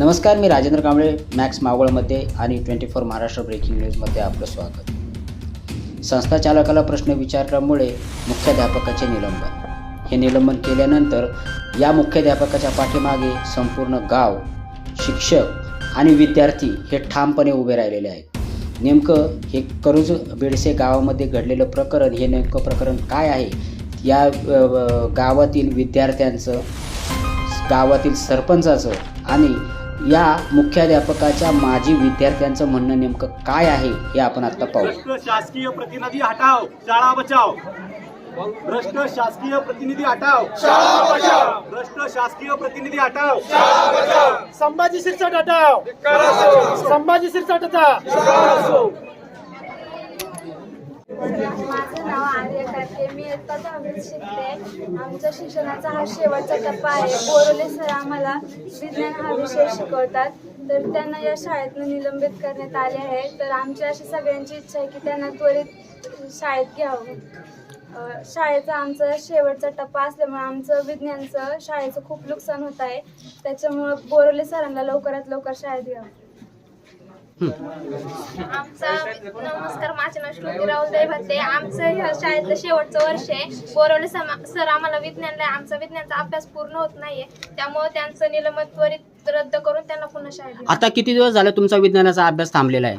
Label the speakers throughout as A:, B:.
A: नमस्कार मी राजेंद्र कांबळे मॅक्स मावळमध्ये आणि ट्वेंटी फोर महाराष्ट्र ब्रेकिंग न्यूजमध्ये आपलं स्वागत. संस्था चालकाला प्रश्न विचारल्यामुळे मुख्याध्यापकाचे निलंबन. हे निलंबन केल्यानंतर या मुख्याध्यापकाच्या पाठीमागे संपूर्ण गाव शिक्षक आणि विद्यार्थी हे ठामपणे उभे राहिलेले आहेत. नेमकं हे करूज बेडसे गावामध्ये घडलेलं प्रकरण हे नेमकं प्रकरण काय आहे? या गावातील विद्यार्थ्यांचं गावातील सरपंचाचं आणि या मुख्याध्यापकाच्या माजी विद्यार्थ्यांचं म्हणणं नेमकं काय आहे हे आपण आता पाहू.
B: भ्रष्ट शासकीय प्रतिनिधी हटाव शाळा बचाव भ्रष्ट शासकीय प्रतिनिधी हटाव शाळा बचाव भ्रष्ट शासकीय प्रतिनिधी हटाव शाळा बचाव संभाजी शिरसाट हटाव संभाजी शिरसाट हटाव
C: माझं नाव आर्य कार्के मी इयत्ता दहावीत शिकते. आमच्या शिक्षणाचा हा शेवटचा टप्पा आहे. बोरोले सर आम्हाला विज्ञान हा विषय शिकवतात. तर त्यांना या शाळेतनं निलंबित करण्यात आले आहे. तर आमची अशी सगळ्यांची इच्छा आहे की त्यांना त्वरित शाळेत घ्यावं. शाळेचा आमचा शेवटचा टप्पा असल्यामुळे आमचं विज्ञानचं शाळेचं खूप नुकसान होत आहे. त्याच्यामुळं बोरवले सरांना लवकरात लवकर शाळेत घ्यावं.
D: आमचा नमस्कार माझे नाव श्रुती राहुल दैभते आमचं ह्या शाळेतलं शेवटचं वर्ष आहे. बोरवले समा सर आम्हाला विज्ञानला आमचा विज्ञानचा अभ्यास पूर्ण होत नाहीये. त्यामुळे त्यांचं निलंबन त्वरित रद्द करून त्यांना पुन्हा शाळेत.
A: आता किती दिवस झाले तुमचा विज्ञानाचा अभ्यास थांबलेला आहे?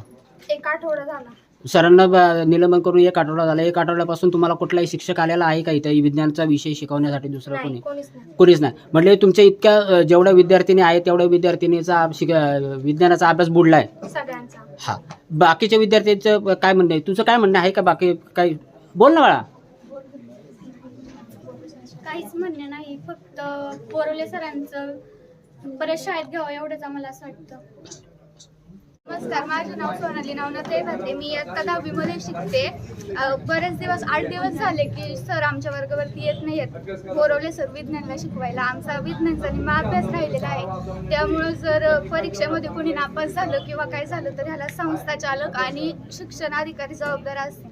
D: एक आठवडा झाला.
A: सरांना निलंबन करून एक आठवडा झाला. एक आठवड्यापासून तुम्हाला कुठलाही शिक्षक आलेला आहे का इथं? विज्ञानचा विषय शिकवण्यासाठी दुसरं कोणी?
D: कोणीच नाही.
A: म्हटले तुमच्या इतक्या जेवढ्या विद्यार्थिनी आहेत तेवढ्या विद्यार्थिनीचा शिक विज्ञानाचा अभ्यास बुडलाय.
D: सगळ्यांचा.
A: हा. बाकीच्या विद्यार्थ्यांचं काय म्हणणं आहे? तुझं काय म्हणणं आहे का? बाकी काही बोल ना बाळा.
D: काहीच म्हणणे नाही. फक्त बोरवले सरांचं परत शाळेत घ्यावं एवढंच आम्हाला असं वाटतं. नमस्कार माझे नाव सोनाली नावनाथ देवते मी इयत्ता दहावीमध्ये शिकते. अ, बरेच दिवस आठ दिवस झाले की सर आमच्या वर्गावरती येत नाही येत बोरवले सर विज्ञानला शिकवायला. आमचा विज्ञानचा निम्मा अभ्यास राहिलेला आहे. त्यामुळं जर परीक्षेमध्ये कोणी नापास झालं किंवा काय झालं तर ह्याला संस्था चालक आणि शिक्षण अधिकारी जबाबदार असतील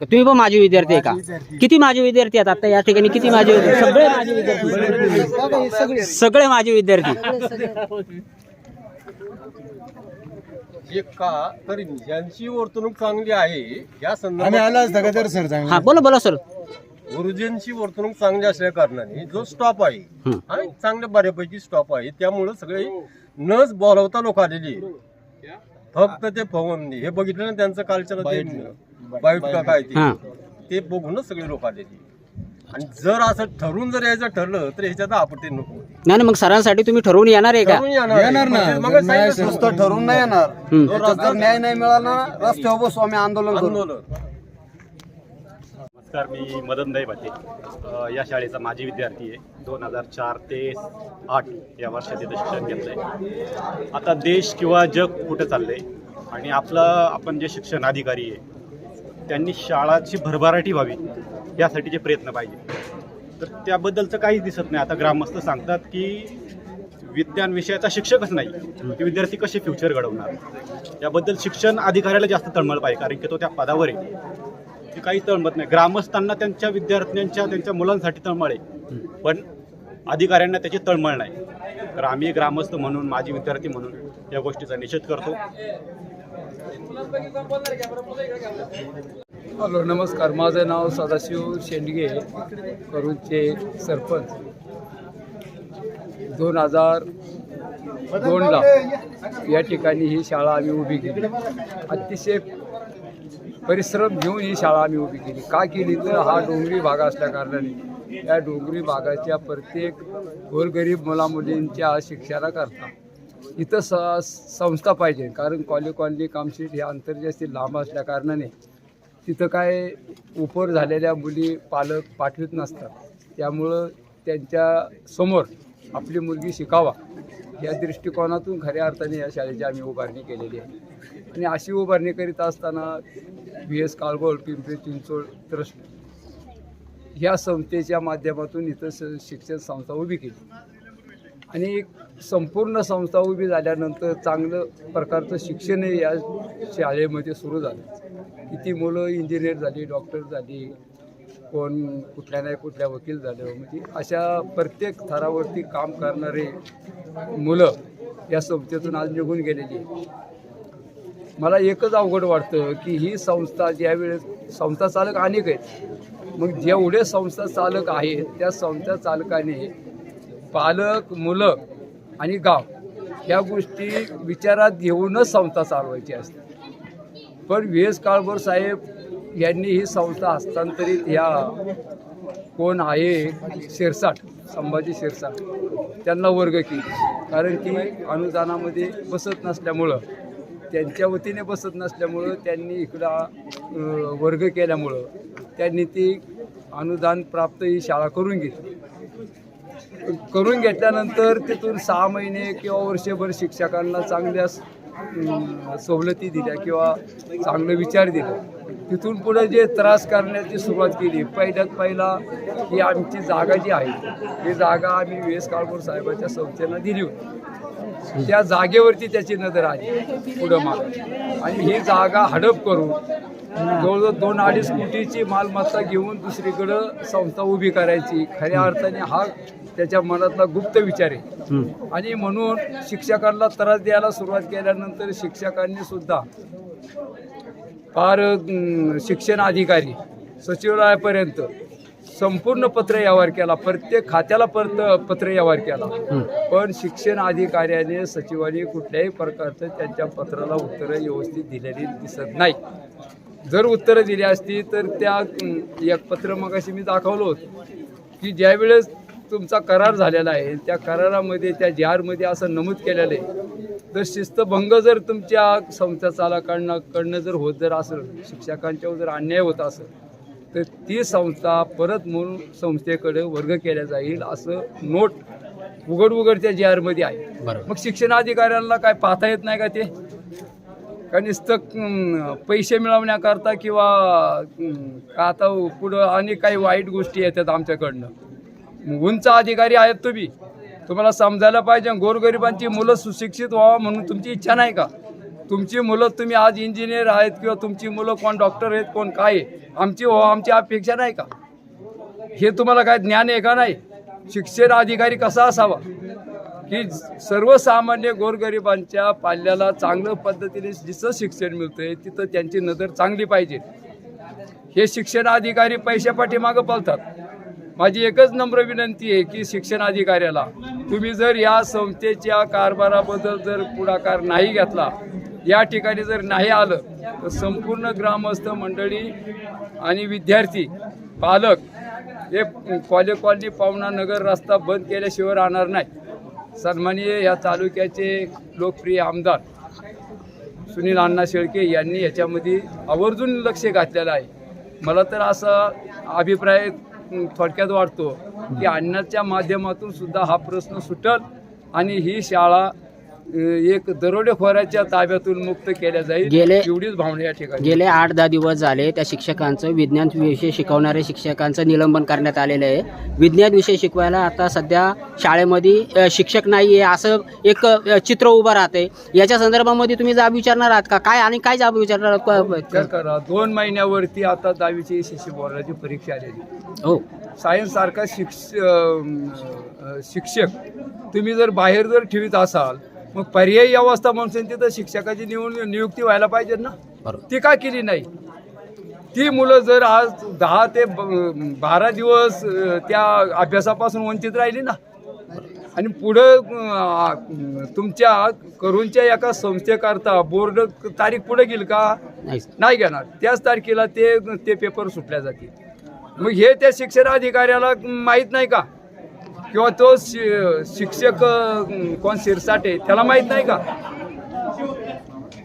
A: तुम्ही पण माझे विद्यार्थी आहे का? किती माझे विद्यार्थी आहेत आता या ठिकाणी? किती माझे विद्यार्थी? सगळे माझे विद्यार्थी. सगळे माझे विद्यार्थी.
E: एक का तर यांची वर्तणूक चांगली आहे या
F: आम्ही
E: संदर्भात
F: आला असता का तर सर चांगलं
A: हा बोला बोला सर
E: गुरुजींची वर्तणूक चांगली असल्या कारणाने जो स्टॉप आहे
A: हं.
E: आणि चांगल्या बऱ्यापैकी स्टॉप आहे त्यामुळं सगळे नच बोलवता लोक आलेली. फक्त ते फवून हे बघितलं ना त्यांचं कालच्या बाईट का काय
A: हा.
E: ते ते बघूनच सगळे लोक आलेली आणि जर असं ठरून जर यायचं ठरलं तर ह्याच्यात आपत्ती नको.
A: नाही नाही, मग सरांसाठी तुम्ही ठरवून येणार आहे का?
E: ठरून येणार
F: ना.
E: मग
F: नुसतं
G: ठरवून नाही येणार. त्याच्यात जर न्याय नाही मिळाला ना रस्त्यावर बसू आम्ही आंदोलन करू.
E: आंदोलन.
B: नमस्कार मी मदन अ, या शाळेचा माजी विद्यार्थी आहे. दोन हजार चार ते आठ या वर्षात इथं शिक्षण घेतलं आहे आता देश किंवा जग कुठं चाललं आहे आणि आपलं आपण जे शिक्षण अधिकारी आहे त्यांनी शाळाची भरभराटी व्हावी. यासाठीचे प्रयत्न पाहिजे. तर त्याबद्दलचं काहीच दिसत नाही. आता ग्रामस्थ सांगतात की विज्ञान विषयाचा शिक्षकच नाही. ते विद्यार्थी कसे फ्युचर घडवणार? याबद्दल शिक्षण अधिकाऱ्याला जास्त तळमळ पाहिजे कारण की तो त्या पदावर आहे. ते काही तळमत नाही. ग्रामस्थांना त्यांच्या विद्यार्थ्यांच्या त्यांच्या मुलांसाठी तळमळ आहे. पण अधिकाऱ्यांना त्याची तळमळ नाही. तर आम्ही ग्रामस्थ म्हणून माजी विद्यार्थी म्हणून या गोष्टीचा निषेध करतो.
H: हॅलो नमस्कार. माझं नाव सदाशिव शेंडगे करूचे सरपंच. दोन हजार दोनला या ठिकाणी ही शाळा आम्ही उभी केली. अतिशय परिश्रम घेऊन ही शाळा आम्ही उभी केली. का केली तर हा डोंगरी भाग असल्या कारणाने. या डोंगरी भागाच्या प्रत्येक गोरगरीब मुलामुलींच्या शिक्षणाकरता इथं स संस्था पाहिजे. कारण कॉलनी कॉलनी कामशीट हे आंतरजास्ती लांब असल्या कारणाने तिथं काय उपर झालेल्या मुली पालक पाठवित नसतात. त्यामुळं त्यांच्यासमोर आपली मुलगी शिकावा या दृष्टिकोनातून खऱ्या अर्थाने या शाळेची आम्ही उभारणी केलेली आहे. आणि अशी उभारणी करीत असताना V S Kalgol Pimpri Chinchwad trust ह्या संस्थेच्या माध्यमातून इथं स शिक्षण संस्था उभी केली. आणि एक संपूर्ण संस्था उभी झाल्यानंतर चांगलं प्रकारचं शिक्षणही या शाळेमध्ये सुरू झालं. किती मुलं इंजिनियर झाली डॉक्टर झाली कोण कुठल्या नाही कुठल्या वकील झालं म्हणजे अशा प्रत्येक थरावरती काम करणारे मुलं या संस्थेतून आज निघून गेलेली मला एकच अवघड वाटतं की ही संस्था ज्यावेळेस संस्था चालक अनेक आहेत मग जेवढे संस्था चालक आहेत त्या संस्था चालकाने पालक मुलं आणि गाव ह्या गोष्टी विचारात घेऊनच संस्था चालवायची असते. पण व्ही एस काळभोर साहेब यांनी ही संस्था हस्तांतरित ह्या कोण आहे? शिरसाट संभाजी शिरसाट. त्यांना वर्ग केली. कारण की अनुदानामध्ये बसत नसल्यामुळं त्यांच्या वतीने बसत नसल्यामुळं त्यांनी इकडं वर्ग केल्यामुळं त्यांनी ती अनुदान प्राप्त ही शाळा करून घेतली. करून घेतल्यानंतर तिथून सहा महिने किंवा वर्षभर शिक्षकांना चांगल्या सवलती दिल्या किंवा चांगले विचार दिले. तिथून पुढे जे त्रास करण्याची सुरुवात केली पहिल्यात पहिला की आमची जागा जी आहे ही जागा आम्ही व्ही. एस. काळपूर साहेबाच्या संस्थेनं दिली होती. त्या जागेवरती त्याची नजर आली पुढं माग. आणि ही जागा हडप करून जवळजवळ दोन अडीच कोटीची मालमत्ता घेऊन दुसरीकडं संस्था उभी करायची. खऱ्या अर्थाने हा त्याच्या मनातला गुप्त विचार आहे. आणि म्हणून शिक्षकांना त्रास द्यायला सुरुवात केल्यानंतर शिक्षकांनी सुद्धा फार शिक्षण अधिकारी सचिवालयापर्यंत संपूर्ण पत्र व्यवहार केला. प्रत्येक खात्याला परत पत्र व्यवहार केला. पण शिक्षण अधिकाऱ्याने सचिवांनी कुठल्याही प्रकारचं त्यांच्या पत्राला उत्तरं व्यवस्थित दिलेली दिसत नाही. जर उत्तरं दिली असती तर त्या एक पत्र मगाशी मी दाखवलं होतं की ज्यावेळेस तुमचा करार झालेला आहे त्या करारामध्ये त्या जारमध्ये असं नमूद केलेलं आहे तर शिस्तभंग जर तुमच्या संस्था चालकांना कडनं जर होत जर असेल शिक्षकांच्यावर जर अन्याय होत असेल तर ती संस्था परत म्हणून संस्थेकडे वर्ग केल्या जाईल असं नोट उघड उघड त्या जी आरमध्ये आहे मग शिक्षणाधिकाऱ्यांना काय पाहता येत नाही का ते? का नुसतं पैसे मिळवण्याकरता किंवा का आता पुढं आणि काही वाईट गोष्टी येतात आमच्याकडनं. उंच अधिकारी आहेत तुम्ही. तुम्हाला समजायला पाहिजे गोरगरिबांची मुलं सुशिक्षित व्हावा म्हणून तुमची इच्छा नाही का? तुमची मुलं तुम्ही आज इंजिनियर आहेत किंवा तुमची मुलं कोण डॉक्टर आहेत कोण काय आहे आमची व्हावं आमची अपेक्षा नाही का? हे तुम्हाला काय ज्ञान आहे का नाही? शिक्षण अधिकारी कसा असावा? की सर्वसामान्य गोरगरिबांच्या पाल्याला चांगलं पद्धतीने जिथं शिक्षण मिळतंय तिथं त्यांची नजर चांगली पाहिजे. हे शिक्षण अधिकारी पैशापाठी मागं पळतात. माझी एकच नम्र विनंती आहे की शिक्षण अधिकाऱ्याला तुम्ही जर या संस्थेच्या कारभाराबद्दल जर पुढाकार नाही घेतला या ठिकाणी जर नाही आलं तर संपूर्ण ग्रामस्थ मंडळी आणि विद्यार्थी पालक हे कॉलेज कॉलनी पाहुणा नगर रस्ता बंद केल्याशिवाय राहणार नाही. सन्माननीय या तालुक्याचे लोकप्रिय आमदार सुनील अण्णा शेळके यांनी याच्यामध्ये आवर्जून लक्ष घातलेलं आहे. मला तर असा अभिप्राय थोडक्यात वाटतो की अण्णाच्या माध्यमातून सुद्धा हा प्रश्न सुटल आणि ही शाळा एक दरोडेखोराच्या ताब्यातून मुक्त केल्या जाईल.
A: गेले-
H: एवढीच भावना या ठिकाणी.
A: गेले आठ दहा दिवस झाले त्या शिक्षकांचं विज्ञान विषय शिकवणाऱ्या शिक्षकांचं निलंबन करण्यात आलेलं आहे. विज्ञान विषय शिकवायला आता सध्या शाळेमध्ये शिक्षक नाही आहे असं एक चित्र उभं राहते याच्या संदर्भामध्ये तुम्ही जाब विचारणार आहात का? काय आणि काय जाब विचारणार आहात?
H: दोन महिन्यावरती आता दहावीची सी बोर्डाची परीक्षा आलेली.
A: हो.
H: सायन्स सारखा शिक्ष शिक्षक तुम्ही जर बाहेर जर ठेवीत असाल मग पर्यायी अवस्था म्हणून तिथं शिक्षकाची निवड नियुक्ती व्हायला पाहिजे ना. ती का केली नाही? ती मुलं जर आज दहा ते बारा दिवस त्या अभ्यासापासून वंचित राहिली ना आणि पुढं तुमच्या करूनच्या एका संस्थेकरता बोर्ड तारीख पुढे गेली का?
A: नाही.
H: नाही घेणार. त्याच तारखेला ते ते पेपर सुटल्या जातील. मग हे त्या शिक्षण अधिकाऱ्याला माहीत नाही का? किंवा तो शि- शिक्षक कोण शिरसाटे त्याला माहीत नाही का?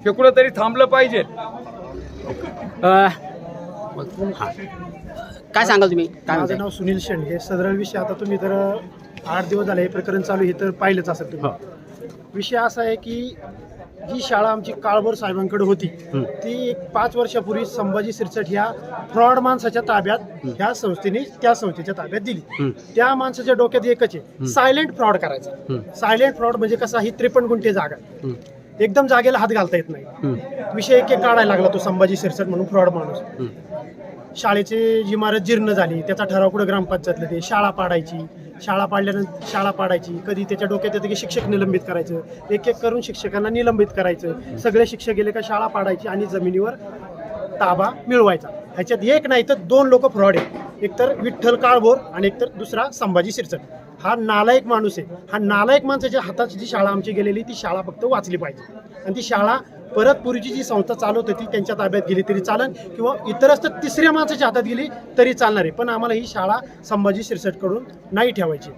H: हे कुठंतरी थांबलं पाहिजे.
A: हा. काय सांगाल तुम्ही? काय
F: माझं
A: म्हणताय?
F: नाव सुनील शेंडगे. सदर विषय आता तुम्ही तर आठ दिवस झाले हे प्रकरण चालू आहे हे तर पाहिलंच असेल तुम्ही. विषय असा आहे की जी शाळा आमची काळभोर साहेबांकडे होती. ती एक पाच वर्षापूर्वी संभाजी सिरसट ह्या फ्रॉड माणसाच्या ताब्यात ह्या संस्थेने त्या संस्थेच्या ताब्यात दिली. त्या माणसाच्या डोक्यात एकच आहे सायलेंट फ्रॉड करायचा. सायलेंट फ्रॉड म्हणजे कसा ही त्रेपन्न गुंठे जागा. एकदम जागेला हात घालता येत नाही. विषय एक एक काढायला लागला तो संभाजी सिरसट म्हणून फ्रॉड माणूस. शाळेची इमारत जीर्ण झाली त्याचा ठराव कुठं ग्रामपंचायतला ते शाळा पाडायची. शाळा पाडल्यानंतर शाळा पाडायची कधी त्याच्या डोक्यात येतं की शिक्षक निलंबित करायचं एक एक करून शिक्षकांना निलंबित करायचं. सगळे शिक्षक गेले का शाळा पाडायची आणि जमिनीवर ताबा मिळवायचा. ह्याच्यात एक नाही तर दोन लोक फ्रॉड आहेत. एकतर विठ्ठल काळभोर आणि एकतर दुसरा संभाजी शिरसट. हा नालायक माणूस आहे. हा नालायक माणसाच्या हाताची जी शाळा आमची गेलेली ती शाळा फक्त वाचली पाहिजे. आणि ती शाळा परत पूर्वीची जी संस्था चालवत होती त्यांच्या ताब्यात गेली तरी चालन किंवा इतरच तर तिसऱ्या माणसाच्या हातात गेली तरी चालणार आहे. पण आम्हाला ही शाळा संभाजी शिरसटकडून नाही ठेवायची.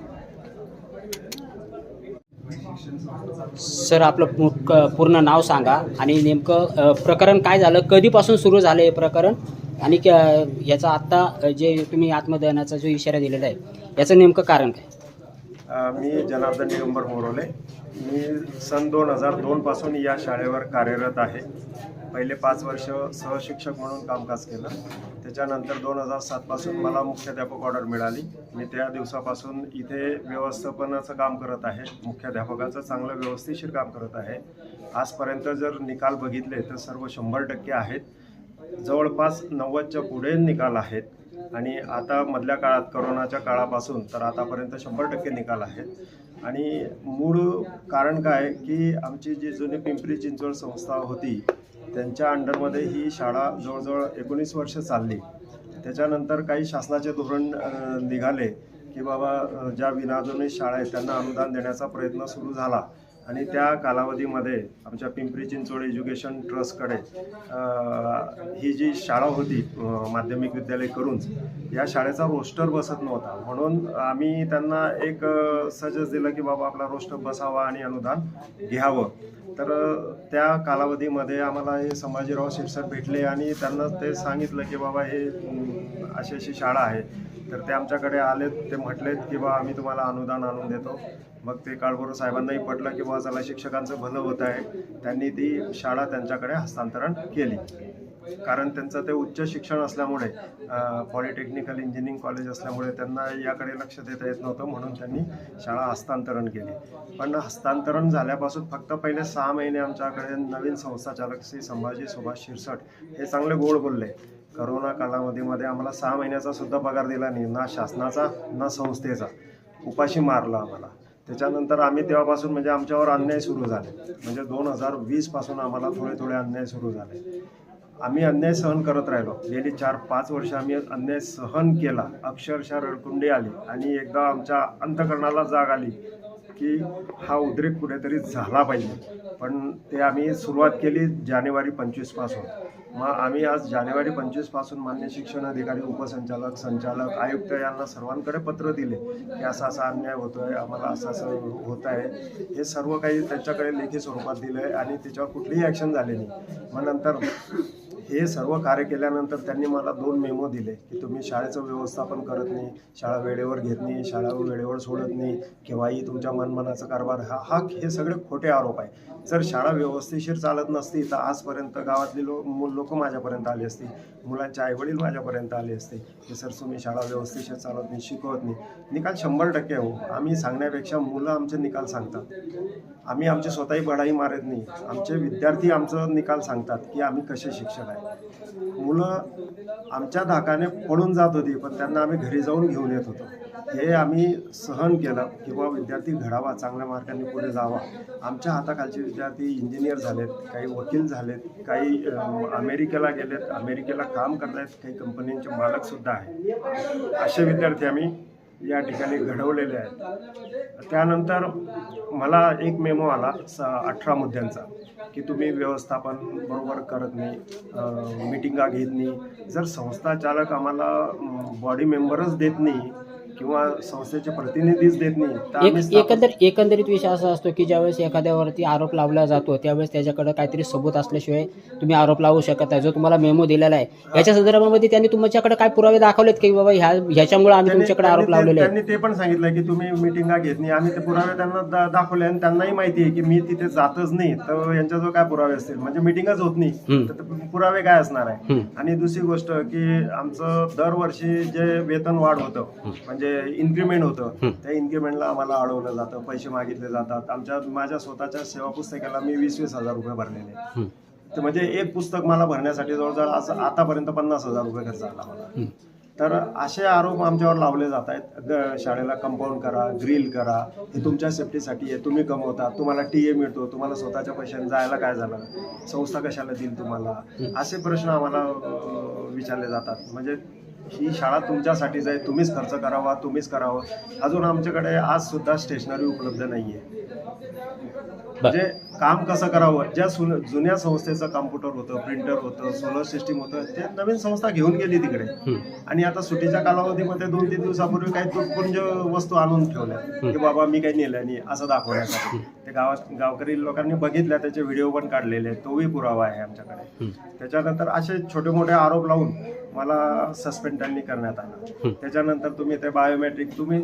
A: सर आपलं पूर्ण नाव सांगा आणि नेमकं प्रकरण काय झालं? कधीपासून सुरू झालं हे प्रकरण? आणि याचा आत्ता जे तुम्ही आत्मदहनाचा जो इशारा दिलेला आहे याचं नेमकं कारण काय?
I: मी जनार्दन निगंबर मोरोले. मी सन दोन हजार दोनपासून या शाळेवर कार्यरत आहे. पहिले पाच वर्ष सहशिक्षक म्हणून कामकाज केलं. त्याच्यानंतर दोन हजार सातपासून मला मुख्याध्यापक ऑर्डर मिळाली. मी त्या दिवसापासून इथे व्यवस्थापनाचं काम करत आहे. मुख्याध्यापकाचं चांगलं व्यवस्थिशीर काम करत आहे. आजपर्यंत जर निकाल बघितले तर सर्व शंभर टक्के आहेत. जवळपास नव्वदच्या पुढे निकाल आहेत. आणि आता मधल्या काळात करोनाच्या काळापासून तर आतापर्यंत शंभर टक्के निकाल आहेत आणि मूळ कारण काय की आमची जी जुनी पिंपरी चिंचवड संस्था होती त्यांच्या अंडरमध्ये ही शाळा जवळजवळ एकोणीस वर्ष चालली. त्याच्यानंतर काही शासनाचे धोरण निघाले की बाबा ज्या विनाजोनी शाळा आहेत त्यांना अनुदान देण्याचा प्रयत्न सुरू झाला. आणि त्या कालावधीमध्ये आमच्या पिंपरी चिंचवड एज्युकेशन ट्रस्टकडे ही जी शाळा होती माध्यमिक विद्यालय करून या शाळेचा रोस्टर बसत नव्हता. म्हणून आम्ही त्यांना एक सजेस्ट दिलं की बाबा आपला रोस्टर बसावा आणि अनुदान घ्यावं. तर त्या कालावधीमध्ये आम्हाला हे संभाजीराव शिरसट भेटले आणि त्यांना ते सांगितलं की बाबा हे अशी अशी शाळा आहे. तर ते आमच्याकडे आलेत ते म्हटलेत की बा आम्ही तुम्हाला अनुदान आणून देतो. मग ते काळभोर साहेबांनाही पटलं की बा चला शिक्षकांचं भलं होत आहे. त्यांनी ती शाळा त्यांच्याकडे हस्तांतरण केली. कारण त्यांचं ते उच्च शिक्षण असल्यामुळे पॉलिटेक्निकल इंजिनिअरिंग कॉलेज असल्यामुळे त्यांना याकडे लक्ष देता येत नव्हतं म्हणून त्यांनी शाळा हस्तांतरण केली. पण हस्तांतरण झाल्यापासून फक्त पहिले सहा महिने आमच्याकडे नवीन संस्थाचालक श्री संभाजी सुभाष शिरसट हे चांगले गोड बोलले. करोना कालावधीमध्ये आम्हाला सहा महिन्याचा सुद्धा पगार दिला नाही ना शासनाचा ना संस्थेचा. उपाशी मारला आम्हाला. त्याच्यानंतर आम्ही तेव्हापासून म्हणजे आमच्यावर अन्याय सुरू झाले. म्हणजे दोन हजार वीसपासून आम्हाला थोडे थोडे अन्याय सुरू झाले. आम्ही अन्याय सहन करत राहिलो. गेली चार पाच वर्ष आम्ही अन्याय सहन केला. अक्षरशः रडकुंडी आली आणि एकदा आमच्या अंतकरणाला जाग आली. की हा उद्रेक कुठेतरी झाला पाहिजे. पण ते आम्ही सुरुवात केली जानेवारी पंचवीसपासून मग आम्ही आज जानेवारी पंचवीसपासून मान्य शिक्षण अधिकारी उपसंचालक संचालक आयुक्त यांना सर्वांकडे पत्र दिले की असा असा अन्याय होतो आहे आम्हाला असं असं होत आहे हे सर्व काही त्यांच्याकडे लेखी स्वरूपात दिलं आहे आणि त्याच्यावर कुठलीही ॲक्शन झाली नाही. मग नंतर हे सर्व कार्य केल्यानंतर त्यांनी मला दोन मेमो दिले की तुम्ही शाळेचं व्यवस्थापन करत नाही शाळा वेळेवर घेत नाही शाळा वेळेवर सोडत नाही केव्हाही तुमच्या मनमनाचा कारभार हा हा हे सगळे खोटे आरोप आहे. जर शाळा व्यवस्थेशीर चालत नसती तर आजपर्यंत गावातली लो मूल लोक माझ्यापर्यंत आली असती मुलांचे आईवडील माझ्यापर्यंत आले असते की सर तुम्ही शाळा व्यवस्थेशीर चालत नाही शिकवत नाही. निकाल शंभर टक्के हो. आम्ही सांगण्यापेक्षा मुलं आमचे निकाल सांगतात. आम्ही आमची स्वतःही बढाई मारत नाही. आमचे विद्यार्थी आमचं निकाल सांगतात की आम्ही कसे शिक्षक आहे. मुलं आमच्या धाकाने पडून जात होती पण त्यांना आम्ही घरी जाऊन घेऊन येत होतो. हे आम्ही सहन केलं किंवा विद्यार्थी घडावा चांगल्या मार्गाने पुढे जावा. आमच्या हाताखालचे विद्यार्थी इंजिनियर झालेत काही वकील झालेत काही अमेरिकेला गेलेत अमेरिकेला काम करतायत काही कंपन्यांचे मालकसुद्धा आहेत. असे विद्यार्थी आम्ही या ठिकाणी घडवलेले आहेत. त्यानंतर मला एक मेमो आला स अठरा मुद्द्यांचा की तुम्ही व्यवस्थापन बरोबर करत नाही मिटिंगा घेत नाही. जर संस्था चालक आम्हाला बॉडी मेंबरच देत नाही किंवा संस्थेचे प्रतिनिधीच देत नाही
A: एक एकंदर एकंदरीत विषय असा असतो की ज्यावेळेस एखाद्यावरती आरोप लावला जातो त्यावेळेस त्याच्याकडे काहीतरी सबूत असल्याशिवाय तुम्ही आरोप लावू शकत नाही. जो तुम्हाला मेमो दिलेला आहे याच्या संदर्भामध्ये त्यांनी तुमच्याकडे काय पुरावे दाखवलेत की बाबा ह्या ह्याच्यामुळे आम्ही तुमच्याकडे आरोप लावलेले
I: त्यांनी ते पण सांगितलं की तुम्ही मिटिंगा घेत नाही. आम्ही ते पुरावे त्यांना दाखवले आणि त्यांनाही माहिती आहे की मी तिथे जातच नाही. तर यांच्याजवळ काय पुरावे असतील म्हणजे मिटिंगच होत नाही. तर पुरावे काय असणार आहे. आणि दुसरी गोष्ट की आमचं दरवर्षी जे वेतन वाढ होतं म्हणजे इन्क्रीमेंट होतं. त्या इन्क्रीमेंटला आम्हाला अडवलं जातं पैसे मागितले जातात. आमच्या माझ्या स्वतःच्या सेवा पुस्तकाला मी वीस वीस हजार रुपये भरलेले. तर म्हणजे एक पुस्तक मला भरण्यासाठी जवळजवळ असं आतापर्यंत पन्नास हजार रुपये खर्च आला मला. तर असे आरोप आमच्यावर लावले जात आहेत. शाळेला कंपाऊंड करा ग्रिल करा. हे तुमच्या सेफ्टीसाठी आहे. तुम्ही कमवता. तुम्हाला टी ए मिळतो. तुम्हाला स्वतःच्या पैशाने जायला काय झालं? संस्था कशाला देईल तुम्हाला? असे प्रश्न आम्हाला विचारले जातात. म्हणजे ही शाळा तुमच्यासाठीच आहे. तुम्हीच खर्च करावा तुम्हीच करावं. अजून आमच्याकडे आज सुद्धा स्टेशनरी उपलब्ध नाही आहे म्हणजे काम कसं करावं? ज्या जुन्या संस्थेचं कॉम्प्युटर होतं प्रिंटर होतं सोलर सिस्टीम होतं ते नवीन संस्था घेऊन गेली तिकडे. आणि आता सुट्टीच्या कालावधीमध्ये दोन तीन दिवसापूर्वी काही तुटपुंज वस्तू आणून ठेवल्या. की बाबा मी काही नेल्या नाही असं दाखवण्यासाठी. ते गावात गावकरी लोकांनी बघितल्या त्याचे व्हिडिओ पण काढलेले तोही पुरावा आहे आमच्याकडे. त्याच्यानंतर असे छोटे मोठे आरोप लावून मला सस्पेंड त्यांनी करण्यात आलं. त्याच्यानंतर तुम्ही ते बायोमेट्रिक तुम्ही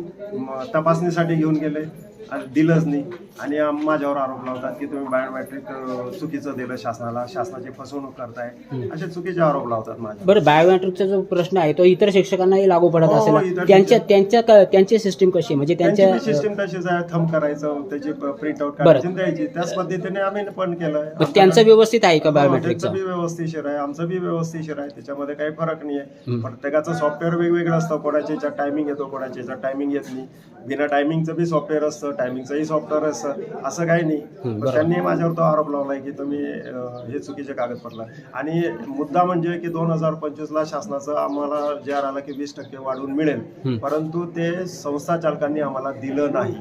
I: तपासणीसाठी घेऊन गेले. आणि दिलंच नाही. आणि माझ्यावर आरोप लावतात की तुम्ही बायोमेट्रिक चुकीचं दिलं शासनाला. शासनाची फसवणूक करताय. असे चुकीचे आरोप लावतात माझ्या
A: बरं बायोमेट्रिकचा जो प्रश्न आहे तो इतर शिक्षकांनाही लागू पडत
I: हो,
A: असेल. त्यांच्या त्यांच्या त्यांची सिस्टीम कशी? म्हणजे
I: त्यांची
A: त्यांच्या
I: सिस्टीम तशीच आहे? थंब करायचं त्याची प्रिंट आउट आणि द्यायची. त्याच पद्धतीने आम्ही पण केलं.
A: त्यांचं व्यवस्थित आहे का
I: हो,
A: बायोमेट्रिकचं?
I: त्यांचं बी व्यवस्थिशीर आहे. आमचं बी व्यवस्थिशीर आहे. त्याच्यामध्ये काही फरक नाही आहे प्रत्येकाचं सॉफ्टवेअर वेगवेगळं असतं. कोणाच्या याच्यात टायमिंग येतो कोणाच्या याच्यात टायमिंग येत नाही. बिना टायमिंगचं बी सॉफ्टवेअर असतं. टायमिंगचंही सॉफ्टवेअर असतं असं काही नाही. त्यांनी माझ्यावर तो आरोप लावलाय की तुम्ही अं, हे चुकीचे कागदपत्र आणि मुद्दा म्हणजे की दोन हजार पंचवीसला शासनाचं आम्हाला जे आर आला की वीस टक्के वाढवून मिळेल. परंतु ते संस्था चालकांनी आम्हाला दिलं नाही.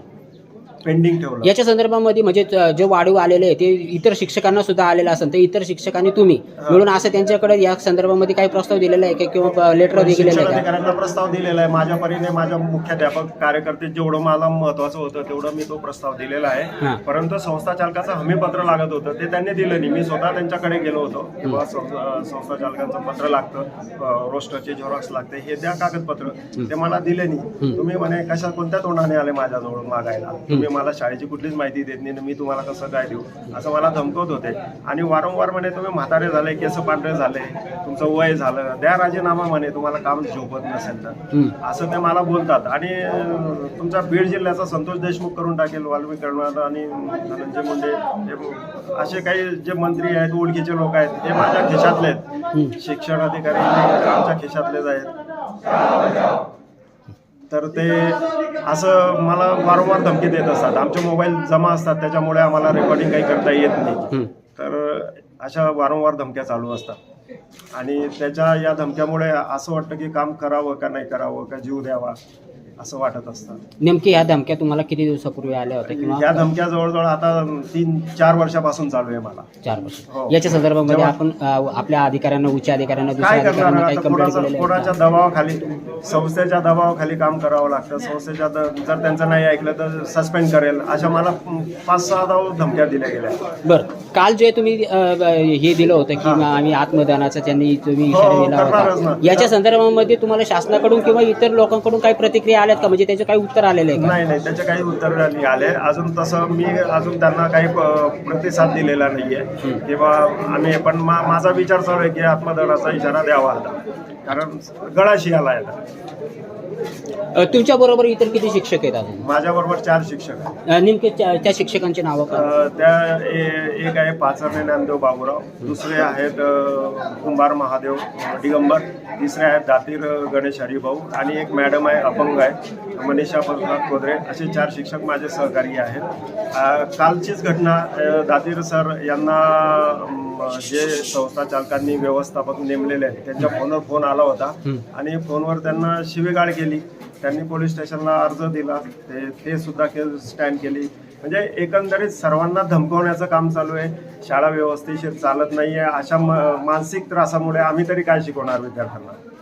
I: पेंडिंग ठेवलं.
A: याच्या संदर्भामध्ये म्हणजे जे वाढीव आलेले आहे ते इतर शिक्षकांना सुद्धा आलेलं असेल तर इतर शिक्षकांनी तुम्ही मिळून असं त्यांच्याकडे या संदर्भामध्ये काही प्रस्ताव दिलेला आहे का किंवा लेटर दिलेलं आहे का?
I: अधिकाऱ्यांना प्रस्ताव दिलेला आहे. माझ्या परीने माझ्या मुख्याध्यापक कार्यकर्ते जेवढं मला महत्वाचं होतं तेवढं मी तो प्रस्ताव दिलेला
A: हा.
I: आहे परंतु संस्था चालकाचं हमीपत्र लागत होतं ते त्यांनी दिलं नाही. मी स्वतः त्यांच्याकडे गेलो होतो. संस्था चालकांचं पत्र लागतं रोस्टरचे झेरॉक्स लागते हे द्या कागदपत्र. ते मला दिले नाही. तुम्ही म्हणे कशा कोणत्या तोंडाने आले माझ्याजवळ मागायला? तुम्ही मला शाळेची कुठलीच माहिती देत नाही मी तुम्हाला कसं काय देऊ? असं मला धमकवत होते. आणि वारंवार म्हणे तुम्ही म्हातारे झाले केस पांढरे झाले तुमचं वय झालं द्या राजीनामा म्हणे तुम्हाला काम झोपत नसेल तर. असं ते मला बोलतात. आणि तुमचा बीड जिल्ह्याचा संतोष देशमुख करून टाकेल वाल्मी करणार आणि धनंजय मुंडे असे काही जे मंत्री आहेत ओळखीचे लोक आहेत हे माझ्या खिशातले आहेत. शिक्षण अधिकारी आमच्या खिशातलेच आहेत. तर ते असं मला वारंवार धमकी देत असतात. आमचे मोबाईल जमा असतात त्याच्यामुळे आम्हाला रेकॉर्डिंग काही करता येत नाही. तर अशा वारंवार धमक्या चालू असतात. आणि त्याच्या या धमक्यामुळे असं वाटतं की काम करावं का नाही करावं का जीव द्यावा? असं वाटत असतं.
A: नेमकी ह्या धमक्या तुम्हाला किती दिवसापूर्वी आल्या होत्या
I: या
A: किंवा
I: धमक्या जवळजवळ आता तीन चार वर्षापासून चालू आहे मला.
A: चार वर्ष.
I: हो.
A: याच्या संदर्भामध्ये आपण अ, आपल्या अधिकाऱ्यांना उच्च अधिकाऱ्यांना दुसऱ्या
I: काय करणार
A: अधिकाऱ्यांना काही
I: आता
A: कंप्लेंट
I: कोणाचा
A: केलेले
I: कोणाच्या दबावाखाली संस्थेच्या दबावाखाली काम करावं लागतं. संस्थेच्या द- जर त्यांचं नाही ऐकलं तर सस्पेंड करेल. अशा मला पाच सहा धाव धमक्या दिल्या गेल्या.
A: बरं. काल जे तुम्ही अ, ब- हे दिलं होतं की
I: हा.
A: आम्ही आत्मदानाचा त्यांनी तुम्ही
I: हो,
A: इशारा दिला
I: करणारच
A: होता. याच्या संदर्भामध्ये तुम्हाला शासनाकडून किंवा इतर लोकांकडून काही प्रतिक्रिया आल्यात का? म्हणजे त्याचे काही उत्तर आलेले आहे का?
I: नाही नाही त्याचे काही उत्तर नाही आले. अजून तसं मी अजून त्यांना काही प- प्रतिसाद दिलेला नाहीये. किंवा आम्ही पण मा माझा विचार चालू आहे की आत्मदनाचा इशारा द्यावा आता. कारण गळाशी आला आता.
A: तुमच्या बरोबर इतर किती शिक्षक आहेत अजून?
I: माझ्याबरोबर चार शिक्षक आहेत.
A: अ, नेमके त्या त्या शिक्षकांची नावं काय?
I: अ, त्या ए- एक आहे पाचरणे ज्ञानदेव बाबूराव दुसरे आहेत अ, कुंभार महादेव दिगंबर तिसरे आहेत दातीर गणेश हरिभाऊ आणि एक मॅडम आहे अपंग आहे मनीषा पद्मनाथ कोदरे. असे चार शिक्षक माझे सहकारी आहेत. अ, कालचीच घटना अ, दातीर सर यांना अम, जे संस्था चालकांनी व्यवस्थापक नेमलेले आहेत त्यांच्या फोनवर फोन आला होता. आणि फोनवर त्यांना शिवेगाळ केली. त्यांनी पोलीस स्टेशनला अर्ज दिला. ते ते सुद्धा केस स्टँड केली. म्हणजे एकंदरीत सर्वांना धमकवण्याचं काम चालू आहे. शाळा व्यवस्थेशीर चालत नाहीये. अशा मानसिक त्रासामुळे आम्ही तरी काय शिकवणार विद्यार्थ्यांना?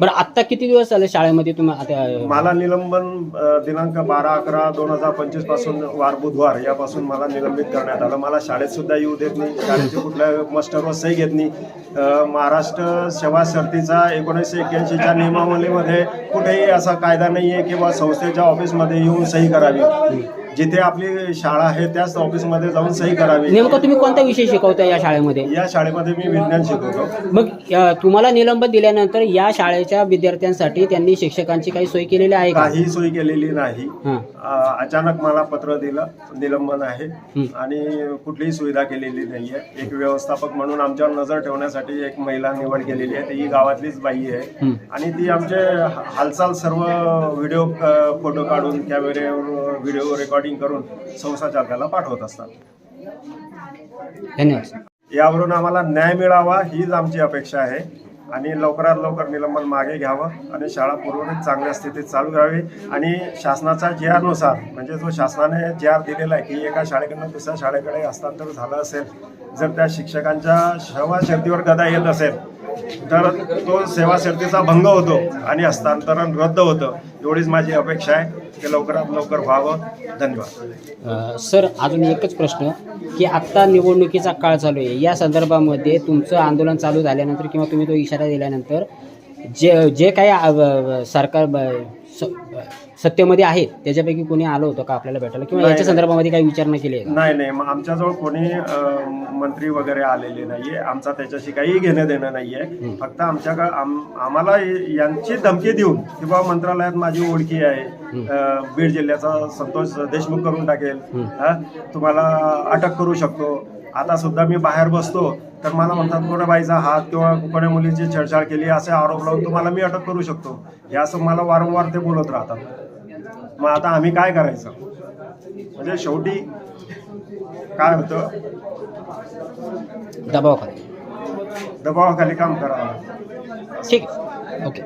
A: बरं आत्ता किती दिवस झाले शाळेमध्ये तुम्ही आता
I: मला निलंबन अ, दिनांक बारा अकरा दोन हजार पंचवीसपासून वार बुधवार यापासून मला निलंबित करण्यात आलं. मला शाळेत सुद्धा येऊ देत नाही शाळेचे कुठल्या मास्टरवर सही घेत नाही. अ, महाराष्ट्र सेवा शर्तीचा एकोणीसशे एक्क्याऐंशीच्या नियमावलीमध्ये कुठेही असा कायदा नाही आहे किंवा संस्थेच्या ऑफिसमध्ये येऊन सही करावी. जिथे आपली शाळा आहे त्याच ऑफिसमध्ये जाऊन सही करावी.
A: नेमकं तुम्ही कोणता विषय शिकवता या शाळेमध्ये?
I: या शाळेमध्ये मी विज्ञान शिकवतो.
A: मग अ, तुम्हाला निलंबन दिल्यानंतर या शाळेच्या विद्यार्थ्यांसाठी त्यांनी शिक्षकांची काही सोय केलेली आहे का?
I: काही सोय केलेली नाही.
A: हां.
I: अ, अचानक मला पत्र दिलं निलंबन आहे
A: हं.
I: आणि कुठलीही सुविधा केलेली नाहीये एक व्यवस्थापक म्हणून आमच्यावर नजर ठेवण्यासाठी एक महिला निवड केलेली आहे. ती गावातलीच बाई आहे.
A: हं.
I: आणि ती आमचे हा- हालचाल सर्व व्हिडिओ फोटो काढून कॅमेऱ्यावर व्हिडिओ रेकॉर्डिंग करून संस्था चालकाला पाठवत असतात.
A: धन्यवाद
I: यावरून आम्हाला न्याय मिळावा हीच आमची अपेक्षा आहे. आणि लवकरात लवकर निलंबन मागे घ्यावं आणि शाळा पूर्ववत चांगल्या स्थितीत चालू करावी. आणि शासनाच्या जी आरनुसार म्हणजे जो शासनाने जी आर दिलेला आहे की एका शाळेकडनं दुसऱ्या शाळेकडे हस्तांतर झालं असेल जर त्या शिक्षकांच्या सेवा शर्तीवर गदा येत असेल तर तो सेवा शर्तीचा भंग होतो आणि हस्तांतरण रद्द होतं एवढीच माझी अपेक्षा आहे. की लवकरात लवकर व्हावं. धन्यवाद.
A: सर अजून एकच प्रश्न. की आत्ता निवडणुकीचा काळ चालू आहे. या संदर्भामध्ये तुमचं आंदोलन चालू झाल्यानंतर किंवा तुम्ही तो इशारा दिल्यानंतर जे जे काही सरकार ब- स- सत्तेमध्ये आहेत त्याच्यापैकी कोणी आलं होतं का आपल्याला भेटायला? किंवा
I: नाही,
A: याच्या
I: नाही.
A: संदर्भामध्ये काही विचारणा केली आहे का?
I: नाही नाही. मग आमच्याजवळ कोणी अं, मंत्री वगैरे आलेले नाहीये. आमचा त्याच्याशी काही घेणं देणं नाहीये. फक्त आमच्याकडे आम आम्हाला यांची धमकी देऊन की बाबा मंत्रालयात माझी ओळखी आहे. अं, बीड जिल्ह्याचा संतोष देशमुख करून टाकेल. हा? तुम्हाला अटक करू शकतो. आता सुद्धा मी बाहेर बसतो. तर मला म्हणतात कोण्या बाईचा हात किंवा कोण्या मुलीची छेडछाड केली? असे आरोप लावून तुम्हाला मी अटक करू शकतो. हे असं मला वारंवार ते बोलत राहतात. मग आता आम्ही काय करायचं? म्हणजे शेवटी काय होतं?
A: दबावाखाली.
I: दबावाखाली काम करावं लागतं.
A: ठीक. ओके.